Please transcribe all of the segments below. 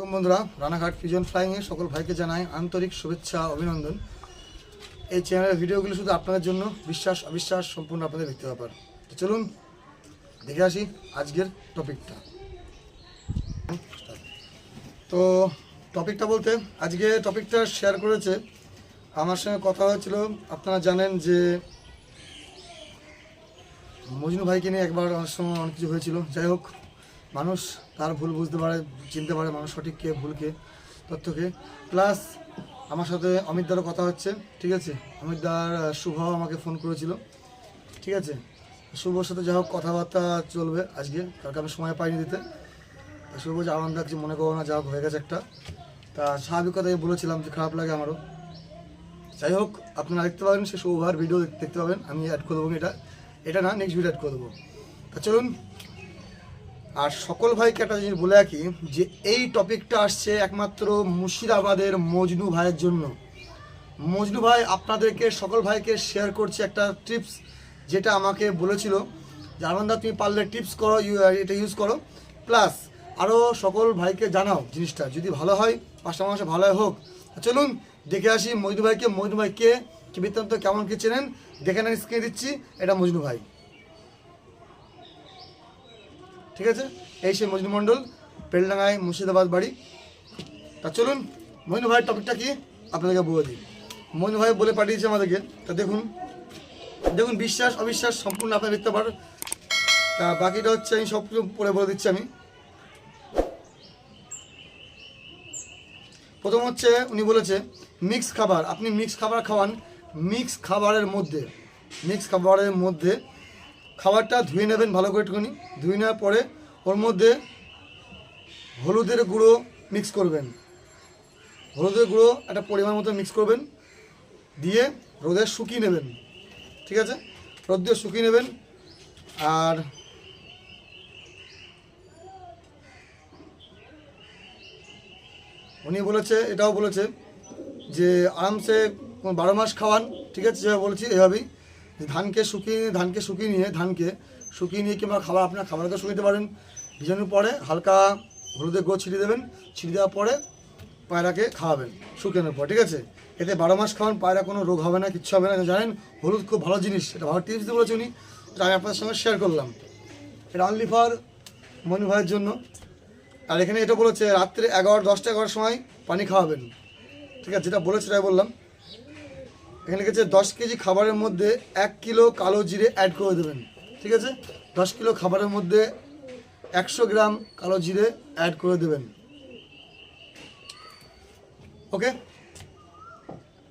বন্ধুরা। রানাঘাট ফিজন ফ্লাইংয়ে সকল ভাইকে জানাই আন্তরিক শুভেচ্ছা, অভিনন্দন। এই চ্যানেলের ভিডিওগুলো শুধু আপনাদের জন্য, বিশ্বাস, অবিশ্বাস সম্পূর্ণ আপনাদের ব্যক্তি ব্যাপার। তো চলুন, দেখে আসি আজকের টপিকটা তো টপিকটা বলতে, আজকে টপিকটা শেয়ার করেছে, আমার সঙ্গে কথা হয়েছিল, আপনারা জানেন যে মজনু ভাইকে নিয়ে একবার অনেক সময় অনেক কিছু হয়েছিল। যাই হোক মানুষ তার ভুল বুঝতে পারে, চিনতে পারে মানুষ সঠিক কে ভুলকে তথ্যকে। প্লাস আমার সাথে অমিত দারও কথা হচ্ছে, ঠিক আছে? অমিত দার শুভ আমাকে ফোন করেছিল, ঠিক আছে? শুভর সাথে যা হোক কথাবার্তা চলবে আজকে কারণ আমি সময় পাইনি দিতে। শুভ যে আনন্দ কিছু মনে করো না, যা হোক হয়ে গেছে একটা। তা স্বাভাবিক কথাই বলেছিলাম যে খারাপ লাগে আমারও। যাই হোক, আপনারা দেখতে পাবেন, সে সৌভার ভিডিও দেখতে পাবেন। আমি অ্যাড করে দেবো এটা? এটা না নেক্সট ভিডিও অ্যাড করে দেবো। তা চলুন আর সকল ভাইকে একটা জিনিস বলে রাখি যে এই টপিকটা আসছে একমাত্র মুর্শিদাবাদের মজনু ভাইয়ের জন্য। মজনু ভাই আপনাদেরকে, সকল ভাইকে শেয়ার করছে একটা টিপস যেটা আমাকে বলেছিল যে, আনন্দা, তুমি পারলে টিপস করো এটা ইউজ করো। প্লাস আরও সকল ভাইকে জানাও জিনিসটা। যদি ভালো হয়, পাঁচটা মাসে ভালো হোক। চলুন, দেখে আসি মজনু ভাইকে। মজনু ভাই কে? কি বৃত্তান্ত? কেমন কি চেনেন? দেখে নেন স্ক্রিনে দিচ্ছি। এটা মজনু ভাই। ঠিক আছে? এই সেই মজনু মণ্ডল, পেলডাঙ্গায় মুর্শিদাবাদ বাড়ি। তা চলুন, মজনু ভাইয়ের টপিকটা কি? আপনাদেরকে বলে দিই। মজনু ভাই বলে পাঠিয়েছে আমাদেরকে। তা দেখুন দেখুন বিশ্বাস, অবিশ্বাস সম্পূর্ণ আপনার দেখতে পারেন তা বাকিটা হচ্ছে আমি সব কিছু পরে বলে দিচ্ছি আমি। প্রথম হচ্ছে, উনি বলেছে মিক্স খাবার। আপনি মিক্স খাবার খাওয়ান মিক্স খাবারের মধ্যে মিক্স খাবারের মধ্যে খাবারটা ধুয়ে নেবেন ভালো করে একটুখানি। ধুয়ে নেওয়ার পরে ওর মধ্যে হলুদের গুঁড়ো মিক্স করবেন। হলুদের গুঁড়ো একটা পরিমাণ মতো মিক্স করবেন। দিয়ে রোদে শুকিয়ে নেবেন। ঠিক আছে? রোদ দিয়ে শুকিয়ে নেবেন। আর উনি বলেছে, এটাও বলেছে যে আরামসে বারো মাস খাওয়ান। ঠিক আছে, যেভাবে বলেছি, এভাবেই। ধানকে শুকিয়ে ধানকে শুকিয়ে নিয়ে, ধানকে শুকিয়ে নিয়ে কিংবা খাবার আপনার খাবারকে শুকিয়ে পারেন। ভিজানোর পরে হালকা হলুদের গুঁড়ো ছিটিয়ে দেবেন। ছিটিয়ে দেওয়ার পরে পায়রাকে খাওয়াবেন শুকানোর পর, ঠিক আছে? এতে বারো মাস খাওয়ান, পায়রা কোনো রোগ হবে না, কিচ্ছু হবে না। জানেন, হলুদ খুব ভালো জিনিস। এটা ভালো টিপস দিয়ে বলেছে উনি। এটা আমি আপনাদের সঙ্গে শেয়ার করলাম। এটা অনলি ফর মনু ভাইয়ের জন্য। আর এখানে এটা বলেছে, রাত্রে এগারো, দশটা এগারোটার সময় পানি খাওয়াবেন। ঠিক আছে, যেটা বলেছে সেটাই বললাম। এখানে লিখেছে দশ কেজি খাবারের মধ্যে এক কিলো কালো জিরে অ্যাড করে দেবেন। ঠিক আছে? দশ কিলো খাবারের মধ্যে একশো গ্রাম কালো জিরে অ্যাড করে দেবেন। ওকে?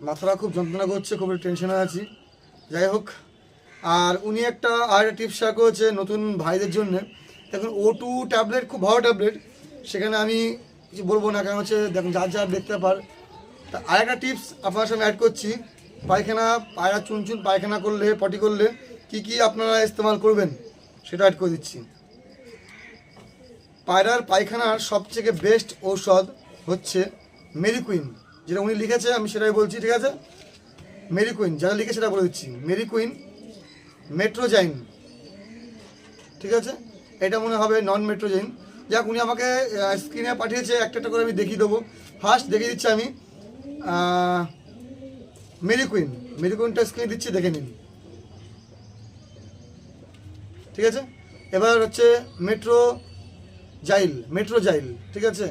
মাথাটা খুব যন্ত্রণা করছে, খুব টেনশনে আছি। যাই হোক, আর উনি একটা আর টিপস শেয়ার করেছে নতুন ভাইদের জন্য। দেখুন ও টু ট্যাবলেট খুব ভালো ট্যাবলেট সেখানে আমি কিছু বলব না, কারণ হচ্ছে দেখুন, যার যার দেখতে পার। তা আর একটা টিপস আপনার সঙ্গে অ্যাড করছি। পায়খানা, পায়রা চুনচুন পায়খানা করলে, পটি করলে কি কি আপনারা ইস্তেমাল করবেন সেটা অ্যাড করে দিচ্ছি। পায়রার পায়খানার সবথেকে বেস্ট ঔষধ হচ্ছে মেরিকুইন। যেটা উনি লিখেছে, আমি সেটাই বলছি, ঠিক আছে? মেরিকুইন, যারা লিখে সেটা বলে দিচ্ছি। মেরিকুইন, মেট্রোজাইন, ঠিক আছে? এটা মনে হবে নন মেট্রোজাইন যাক, উনি আমাকে স্ক্রিনে পাঠিয়েছে একটা একটা করে আমি দেখিয়ে দেবো। ফার্স্ট দেখিয়ে দিচ্ছি আমি মেরিকুইন মেরিকুইনটা স্ক্রিনে দিচ্ছি, দেখে নিন। ঠিক আছে? এবার হচ্ছে মেট্রো জাইল মেট্রো জাইল ঠিক আছে?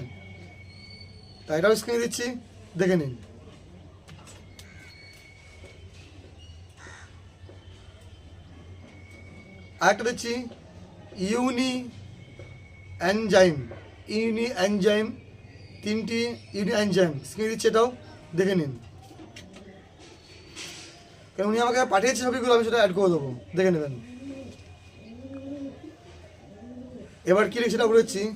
তা এটাও স্ক্রিনে দিচ্ছি, দেখে নিন। আরেকটা দিচ্ছি ইউনি অ্যানজাইম ইউনি অ্যানজাইম তিনটি ইউনি অ্যানজাইম স্ক্রিনে দিচ্ছি এটাও, দেখে নিন। কারণ উনি আমাকে পাঠিয়েছে ছবিগুলো, আমি সেটা অ্যাড করে দেবো। দেখে নেবেন। এবার কী লিখে সেটা বলেছি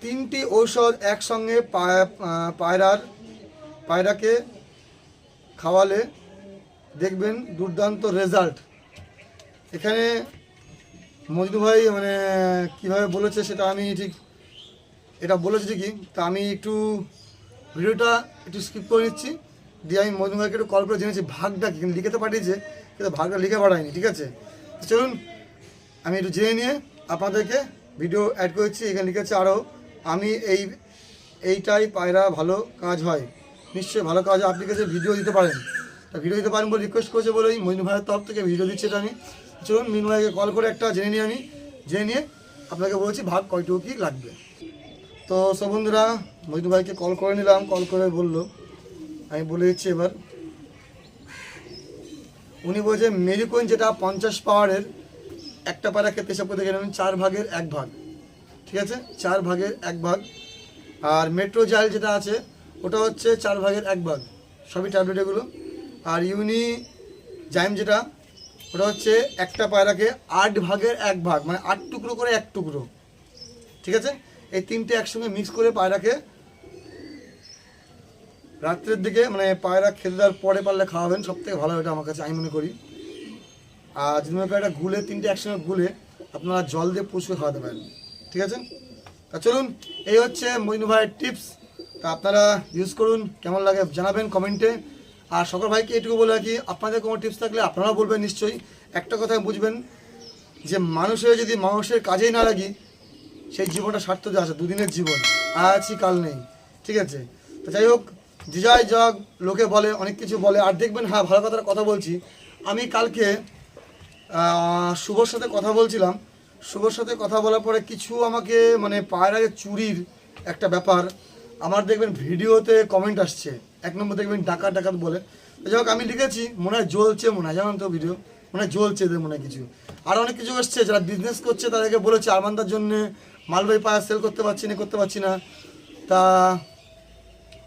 তিনটি ঔষধ একসঙ্গে পায়- পায়রার, পায়রাকে খাওয়ালে দেখবেন দুর্দান্ত রেজাল্ট এখানে মজনু ভাই মানে কীভাবে বলেছে সেটা আমি ঠিক, এটা বলেছি ঠিকই। তা আমি একটু ভিডিওটা একটু স্কিপ করে নিচ্ছি। দিয়ে আমি মজনু ভাইকে একটু কল করে জেনেছি, ভাগটা কি? কিন্তু লিখে তো পাঠিয়েছে, কিন্তু ভাগটা লিখে পাঠায়নি, ঠিক আছে? চলুন, আমি একটু জেনে নিয়ে আপনাদেরকে ভিডিও অ্যাড করেছি, এখানে লিখেছে আরও, আমি এই, এইটাই পায়রা, ভালো কাজ হয়। নিশ্চয়ই ভালো কাজ আপনি কাছে ভিডিও দিতে পারেন। তা ভিডিও দিতে পারেন বলে রিকোয়েস্ট করেছে বলে ওই মইনু ভাইয়ের তরফ থেকে ভিডিও দিচ্ছে এটা আমি। চলুন মিনু ভাইকে কল করে একটা জেনে নিই আমি। জেনে নিয়ে আপনাকে বলছি ভাগ কয়টুকু কি লাগবে। তো সব বন্ধুরা মইনু ভাইকে কল করে নিলাম কল করে বলল আমি বলে দিচ্ছি এবার। উনি বলছে মেরিকোইন যেটা পঞ্চাশ পাওয়ারের একটা পায়রা খেতে হিসাব করতে গেলে চার ভাগের এক ভাগ। ঠিক আছে? চার ভাগের এক ভাগ। আর মেট্রো জাইল যেটা আছে, ওটা হচ্ছে চার ভাগের এক ভাগ। সবই ট্যাবলেট এগুলো। আর ইউনি জাইম যেটা, ওটা হচ্ছে একটা পায়রাকে আট ভাগের এক ভাগ মানে আট টুকরো করে এক টুকরো। ঠিক আছে? এই তিনটে একসঙ্গে মিক্স করে পায়রাকে রাত্রের দিকে মানে পায়রা খেতে দেওয়ার পরে পারলে খাওয়াবেন সব থেকে ভালো এটা আমার কাছে আমি মনে করি। আর যদি মনে করেন গুলে, তিনটে একসঙ্গে গুলে, আপনারা জল দিয়ে পুষকে খাওয়াতে পারেন। ঠিক আছে? তা চলুন, এই হচ্ছে মইনু ভাইয়ের টিপস। তা আপনারা ইউজ করুন, কেমন লাগে জানাবেন কমেন্টে আর সকল ভাইকে এটুকু বলে রাখি, আপনাদের কোনো টিপস থাকলে আপনারাও বলবেন নিশ্চয়ই। একটা কথা বুঝবেন, যে মানুষের যদি মানুষের কাজেই না লাগি, সেই জীবনটা স্বার্থ দিয়ে আছে দুদিনের জীবন। আছি, কাল নেই। ঠিক আছে? তো যাই হোক যে যা লোকে বলে, অনেক কিছু বলে, আর দেখবেন হ্যাঁ ভালো কথার কথা বলছি। আমি কালকে শুভর সাথে কথা বলছিলাম। শুভর সাথে কথা বলার পরে কিছু আমাকে মানে পায়ের আগে চুরির একটা ব্যাপার। আমার দেখবেন, ভিডিওতে কমেন্ট আসছে। এক নম্বর দেখবেন, ডাকাত ডাকাত বলে। যাই আমি লিখেছি, মনে হয় জ্বলছে মনে হয়, জানেন তো ভিডিও মনে হয় জ্বলছে এদের, মনে হয় কিছু। আর অনেক কিছু এসছে যারা বিজনেস করছে, তাদেরকে বলেছে, আরমান্দার জন্য মালবাহী পায়া সেল করতে পারছি না, করতে পারছি না। তা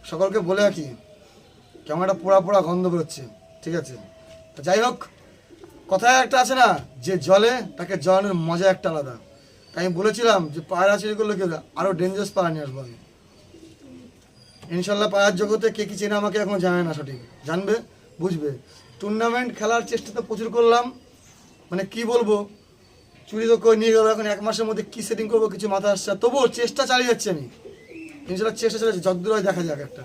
সকলকে বলে রাখি, কেমন একটা পোড়া পোড়া গন্ধ বেরোচ্ছে, ঠিক আছে? যাই হোক, কথায় একটা আছে না, যে জলে তাকে জলানোর মজা একটা আলাদা। তাই আমি বলেছিলাম যে পায়রা চুরি করলে কেউ আরও ডেঞ্জারাস পায়রা নিয়ে আসব আমি। ইনশাল্লাহ পায়ের জগতে কে কি চেনে আমাকে এখন জানে না সঠিক। জানবে, বুঝবে। টুর্নামেন্ট খেলার চেষ্টা তো প্রচুর করলাম। মানে কি বলব? চুরি তো করে নিয়ে গেলো এখন এক মাসের মধ্যে কি সেটিং করব, কিছু মাথা আসছে তবুও চেষ্টা চালিয়ে যাচ্ছি আমি। ইনশাল্লাহ চেষ্টা চালিয়েছি যতদূর হয় দেখা যাক একটা।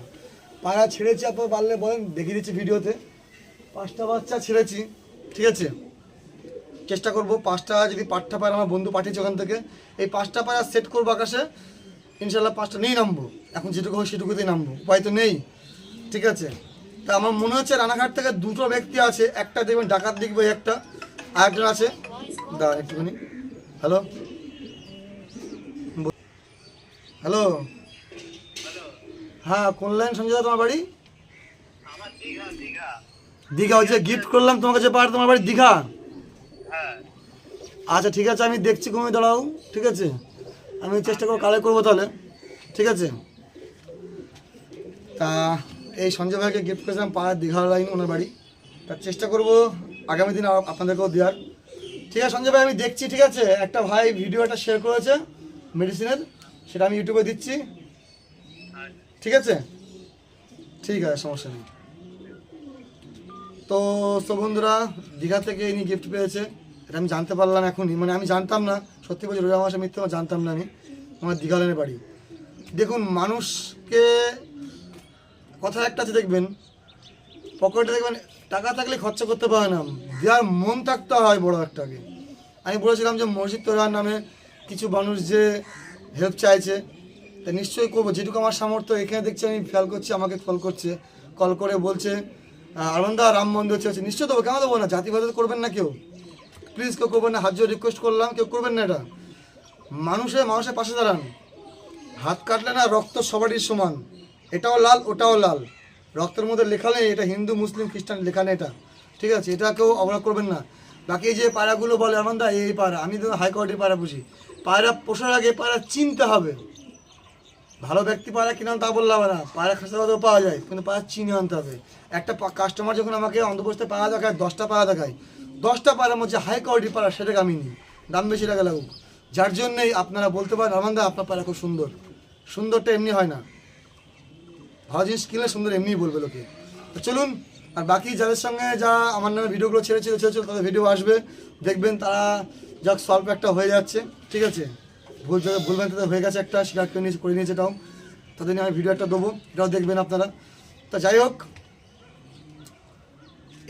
পায়রা ছেড়েছি, আপনার পারলে বলেন, দেখিয়ে দিচ্ছি ভিডিওতে। পাঁচটা বাচ্চা ছেড়েছি, ঠিক আছে? চেষ্টা করব, পাঁচটা যদি পাঁচটা পায়রা আমার বন্ধু পাঠিয়েছে ওখান থেকে, এই পাঁচটা পায়রা সেট করব আকাশে, ইনশাল্লাহ পাঁচটা নিয়েই নামবো। এখন যেটুকু হয় সেটুকুতেই নামবো, উপায় তো নেই, ঠিক আছে? তা আমার মনে হচ্ছে রানাঘাট থেকে দুটো ব্যক্তি আছে, একটা দেখবেন ডাকাত দিক বই একটা আর একজন আছে। দা একটুখানি। হ্যালো? হ্যালো? হ্যাঁ কোন লাইন সঞ্জয় তোমার বাড়ি? দীঘা দীঘা। হচ্ছে গিফট করলাম তোমার কাছে পাহাড় তোমার বাড়ি দীঘা? হ্যাঁ। আচ্ছা ঠিক আছে আমি দেখছি কমে দাঁড়াও ঠিক আছে? আমি চেষ্টা করব কালে করব তাহলে ঠিক আছে? তা এই সঞ্জয় ভাইকে গিফট করেছিলাম পাড়ার দীঘা লাইন ওনার বাড়ি। তার চেষ্টা করব আগামী দিন আপ- আপনাদেরকেও দেওয়ার। ঠিক আছে সঞ্জয় ভাই আমি দেখছি ঠিক আছে? একটা ভাই ভিডিও একটা শেয়ার করেছে মেডিসিনের সেটা আমি ইউটিউবে দিচ্ছি। ঠিক আছে? ঠিক আছে, সমস্যা নেই। তো সব বন্ধুরা, দীঘা থেকে ইনি গিফট পেয়েছে। এটা আমি জানতে পারলাম এখনই। মানে আমি জানতাম না, সত্যি বলছি রোজা মাসে মিথ্যে জানতাম না আমি, আমার দীঘা লাইনের বাড়ি। দেখুন, মানুষকে কথা একটা আছে, দেখবেন, পকেটে দেখবেন, টাকা থাকলে খরচা করতে পারে না। দেওয়ার মন থাকতে হয় বড় একটাকে। আমি বলেছিলাম যে মসজিদ তোলার নামে কিছু মানুষ যে হেল্প চাইছে তা নিশ্চয়ই করব। যেটুকু আমার সামর্থ্য, এখানে দেখছি আমি খেয়াল করছি, আমাকে কল করছে। কল করে বলছে আনন্দা রাম মন্দির হচ্ছে হচ্ছে। নিশ্চয় দেবো, কেন দেবো না? জাতি ভেদ করবেন না কেউ। প্লিজ কেউ করবেন না, হাত জোর রিকোয়েস্ট করলাম, কেউ করবেন না এটা। মানুষের মানুষের পাশে দাঁড়ান। হাত কাটলে না রক্ত সবারই সমান। এটাও লাল, ওটাও লাল। রক্তের মধ্যে লেখা নেই, এটা হিন্দু, মুসলিম, খ্রিস্টান, লেখা নেই এটা। ঠিক আছে, এটা কেউ অবহেলা করবেন না। বাকি যে পায়রাগুলো বলে আমার দা এই পায়রা, আমি তো হাই কোয়ালিটির পায়রা পুষি পায়রা পোষার আগে পায়রা চিনতে হবে। ভালো ব্যক্তি পায়রা কিনা তা বললে হবে না। পায়রা খাসাবাদও পাওয়া যায়, কিন্তু পায়রা চিনে আনতে হবে। একটা কাস্টমার যখন আমাকে অন্ধবস্থায় পায়রা দেখায়, দশটা পায়রা দেখায়, দশটা পায়রার মধ্যে হাই কোয়ালিটি পায়রা সেটাকে আমি নিই। দাম বেশি টাকা লাগুক। যার জন্যই আপনারা বলতে পারেন, রহমান দা, আপনার পায়রা খুব সুন্দর। সুন্দরটা এমনি হয় না। ভালো জিনিস কিনলে সুন্দর এমনিই বলবে লোকে। তো চলুন, আর বাকি যাদের সঙ্গে যা আমার নামে ভিডিওগুলো ছেড়েছিল ছেড়েছিল, তাদের ভিডিও আসবে। দেখবেন তারা যাক সলভ একটা হয়ে যাচ্ছে। ঠিক আছে? ভুল ভুলবেন তাদের হয়ে গেছে একটা স্বীকার করে নিয়েছে করে নিয়েছে এটাও তাদের নিয়ে আমি ভিডিও একটা দেবো, এটাও দেখবেন আপনারা। তা যাই হোক,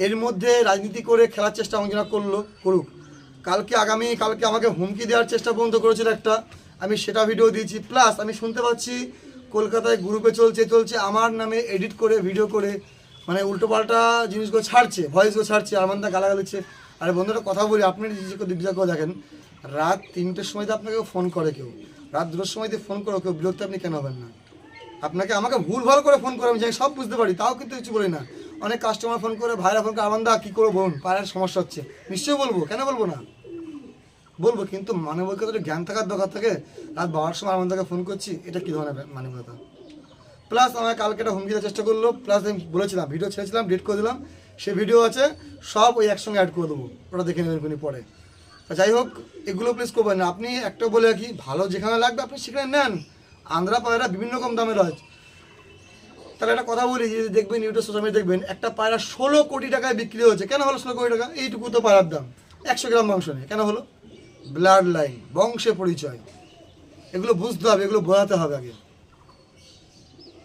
এর মধ্যে রাজনীতি করে খেলার চেষ্টা আমাকে না করল, করুক। কালকে আগামী, কালকে আমাকে হুমকি দেওয়ার চেষ্টা পর্যন্ত করেছিল একটা। আমি সেটা ভিডিও দিয়েছি প্লাস আমি শুনতে পাচ্ছি কলকাতায় গ্রুপে চলছে চলছে আমার নামে এডিট করে ভিডিও করে মানে উল্টোপাল্টা জিনিসগুলো ছাড়ছে ভয়েসগুলো ছাড়ছে, আরমানদা গালাগাল দিচ্ছে। আরে বন্ধুরা কথা বলি, আপনি নিজেকে দিকটা দেখেন, রাত তিনটের সময় আপনাকে ফোন করে কেউ। রাত দুটোর সময় দিয়ে ফোন করে কেউ, বিরক্ত আপনি কেন হবেন না? আপনাকে, আমাকে ভুল ভালো করে ফোন করে, আমি জানি সব বুঝতে পারি, তাও কিন্তু কিছু বলি না। অনেক কাস্টমার ফোন করে, ভাইরা ফোন করে, আনন্দা, কী করব বোন পায়ের সমস্যা হচ্ছে। নিশ্চয়ই বলব, কেন বলব না? বলব, কিন্তু মানবিকতা তো জ্ঞান থাকার দরকার থাকে। রাত বাবার সময় আমাদেরকে ফোন করছি, এটা কী ধরনের মানবিকতা? প্লাস আমার কালকে একটা হুমকি দেওয়ার চেষ্টা করল প্লাস আমি বলেছিলাম ভিডিও ছেড়েছিলাম ডিট করে দিলাম। সে ভিডিও আছে, সব ওই একসঙ্গে অ্যাড করে দেবো। ওটা দেখে নেবেন কোনি পরে। যাই হোক, এগুলো প্লিজ করবেন না। আপনি একটা বলে কি ভালো যেখানে লাগবে আপনি সেখানে নেন। আন্ধ্রা পায়রা বিভিন্ন রকম দামের হয় তাহলে একটা কথা বলি, যে দেখবেন ইউটিউব সোশ্যাল মিডিয়া দেখবেন, একটা পায়রা ষোলো কোটি টাকায় বিক্রি হচ্ছে কেন হলো ষোলো কোটি টাকা? এইটুকু তো পায়রার দাম। একশো গ্রাম মাংস নেই কেন হলো? ব্লাড লাইন বংশে পরিচয়। এগুলো বুঝতে হবে, এগুলো বোঝাতে হবে আগে।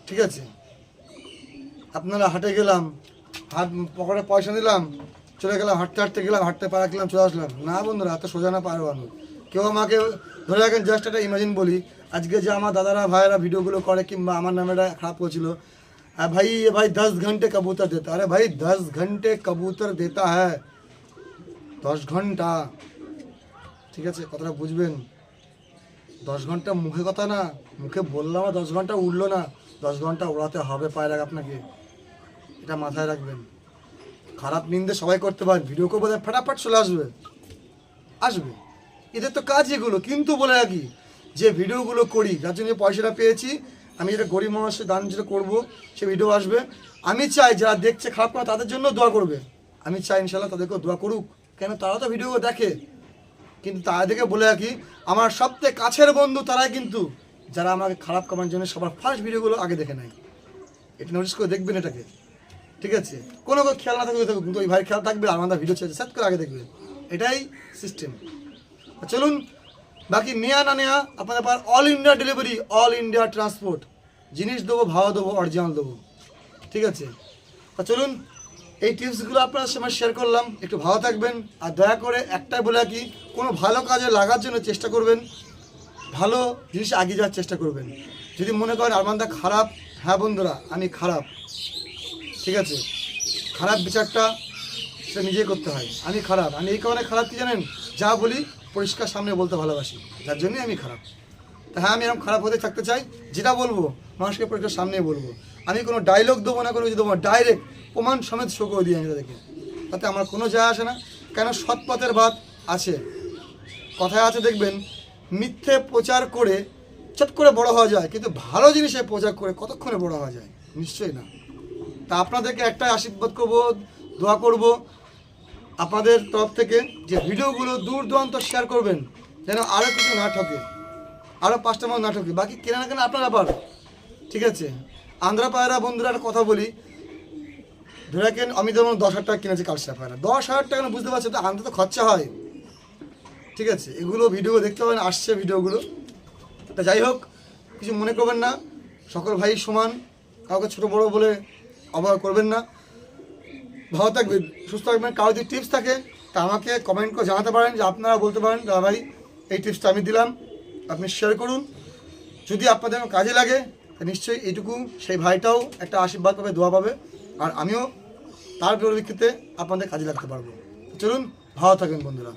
ঠিক আছে? আপনারা হাটে গেলাম হাট পকেটে পয়সা দিলাম চলে গেলাম হাঁটতে হাঁটতে গেলাম হাঁটতে পাড়া গেলাম চলে আসলাম না বন্ধুরা এত সোজা না পারবো আমি কেউ আমাকে ধরে রাখেন জাস্ট একটা ইমাজিন বলি আজকে যে আমার দাদারা ভাইয়েরা ভিডিওগুলো করে কিংবা আমার নামে এটা খারাপ করছিল আর ভাই ये भाई दस घंटे कबूतर देता अरे भाई दस घंटे कबूतर देता है দশ ঘন্টা ঠিক আছে কথাটা বুঝবেন দশ ঘন্টা মুখে কথা না মুখে বললাম আর দশ ঘন্টা উঠলো না দশ ঘন্টা ওড়াতে হবে পায়ে রাখ আপনাকে এটা মাথায় রাখবেন। খারাপ নিন্দে সবাই করতে পারেন ভিডিও করব ফটাফট চলে আসবে। আসবে। এদের তো কাজ এগুলো। কিন্তু বলে রাখি, যে ভিডিওগুলো করি, যার জন্য পয়সাটা পেয়েছি, আমি যেটা গরিব মানুষের দান যেটা করব, সে ভিডিও আসবে। আমি চাই যারা দেখছে খারাপ করে তাদের জন্য দোয়া করবে। আমি চাই ইনশাল্লাহ তাদেরকেও দোয়া করুক। কেন তারা তো ভিডিও দেখে। কিন্তু তাদেরকে বলে রাখি, আমার সবথেকে কাছের বন্ধু তারাই কিন্তু, যারা আমাকে খারাপ করার জন্য সবার ফার্স্ট ভিডিওগুলো আগে দেখে নেয়। এটা নোটিস করে দেখবেন এটাকে। ঠিক আছে? কোনো খেয়াল না থাকবে থাকুক কিন্তু ওই ভাই খেয়াল থাকবে, আর আমাদের ভিডিও ছেড়ে সেট করে আগে দেখবে। এটাই সিস্টেম চলুন, বাকি নেয়া না নেয়া, আপনাদের per all India delivery all India transport জিনিস দেবো ভাড়া দেবো অরিজিনাল দেবো। ঠিক আছে? তা চলুন, এই টিপসগুলো আপনার সঙ্গে শেয়ার করলাম। একটু ভালো থাকবেন, আর দয়া করে একটাই বলে রাখি, কোনো ভালো কাজে লাগার জন্য চেষ্টা করবেন, ভালো জিনিস এগিয়ে যাওয়ার চেষ্টা করবেন। যদি মনে করেন আরমানদা খারাপ হ্যাঁ বন্ধুরা, আমি খারাপ। ঠিক আছে? খারাপ বিচারটা সেটা নিজেই করতে হয়। আমি খারাপ। আমি এই কারণে খারাপ কি জানেন? যা বলি পরিষ্কার সামনে বলতে ভালোবাসি। যার জন্যই আমি খারাপ। তা হ্যাঁ আমি এরকম খারাপ হতে থাকতে চাই, যেটা বলব, মানুষকে পরিষ্কার সামনেই বলব। আমি কোনো ডায়লগ দেবো না, কোনো কিছু দেবো ডাইরেক্ট প্রমাণ সমেত শো করে দিই আমি তাদেরকে। তাতে আমার কোনো যায় আসে না। কেন সৎ পথের ভাত আছে। কথায় আছে, দেখবেন, মিথ্যে প্রচার করে চট করে বড় হওয়া যায়, কিন্তু ভালো জিনিসে প্রচার করে কতক্ষণে বড় হওয়া যায়? নিশ্চয়ই না। তা আপনাদেরকে একটাই আশীর্বাদ করব, দোয়া করব আপনাদের তরফ থেকে যে ভিডিওগুলো দূর দূরান্ত শেয়ার করবেন, যেন আরও কিছু না ঠকে আরও পাঁচটা মানুষ না ঠকে বাকি কেনা না কেনা আপনার ব্যাপার ঠিক আছে? আন্ধ্রা পায়রা বন্ধুরা একটা কথা বলি ধরে রাখেন আমি যেমন দশ হাজার টাকা কিনেছি কালসা পায়রা, দশ হাজার টাকা বুঝতে পারছি তো আনতে তো খরচা হয়, ঠিক আছে? এগুলো ভিডিও দেখতে পাবেন, আসছে ভিডিওগুলো তা যাই হোক, কিছু মনে করবেন না, সকল ভাই সমান, কাউকে ছোট বড় বলে অবহেলা করবেন না। ভালো থাকবেন, সুস্থ থাকবেন। কারও যদি টিপস থাকে, তা আমাকে কমেন্ট করে জানাতে পারেন, যে আপনারা বলতে পারেন, দাদা ভাই, এই টিপসটা আমি দিলাম, আপনি শেয়ার করুন। যদি আপনাদের কাজে লাগে নিশ্চয়ই এইটুকু সেই ভাইটাও একটা আশীর্বাদ পাবে, দোয়া পাবে। আর আমিও তার পরিপ্রেক্ষিতে আপনাদের কাজে লাগতে পারব। চলুন, ভালো থাকবেন বন্ধুরা।